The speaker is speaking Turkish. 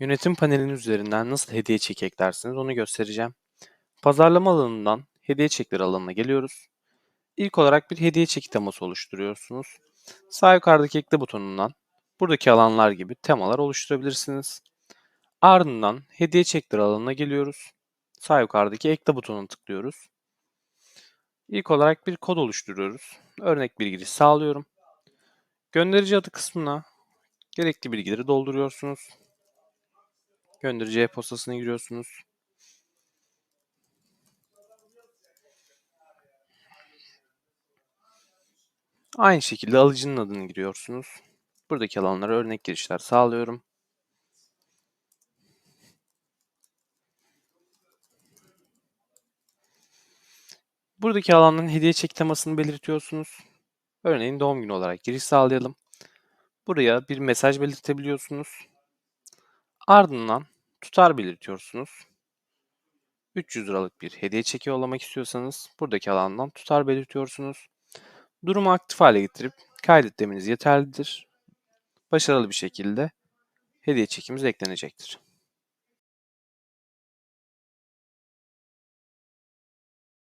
Yönetim panelinin üzerinden nasıl hediye çeki eklersiniz onu göstereceğim. Pazarlama alanından hediye çekleri alanına geliyoruz. İlk olarak bir hediye çeki teması oluşturuyorsunuz. Sağ yukarıdaki ekle butonundan buradaki alanlar gibi temalar oluşturabilirsiniz. Ardından hediye çekleri alanına geliyoruz. Sağ yukarıdaki ekle butonuna tıklıyoruz. İlk olarak bir kod oluşturuyoruz. Örnek bir giriş sağlıyorum. Gönderici adı kısmına gerekli bilgileri dolduruyorsunuz. Gönderici e-postasına giriyorsunuz. Aynı şekilde alıcının adını giriyorsunuz. Buradaki alanlara örnek girişler sağlıyorum. Buradaki alanların hediye çek temasını belirtiyorsunuz. Örneğin doğum günü olarak giriş sağlayalım. Buraya bir mesaj belirtebiliyorsunuz. Ardından tutar belirtiyorsunuz. 300 liralık bir hediye çeki yollamak istiyorsanız buradaki alandan tutar belirtiyorsunuz. Durumu aktif hale getirip kaydet demeniz yeterlidir. Başarılı bir şekilde hediye çekimiz eklenecektir.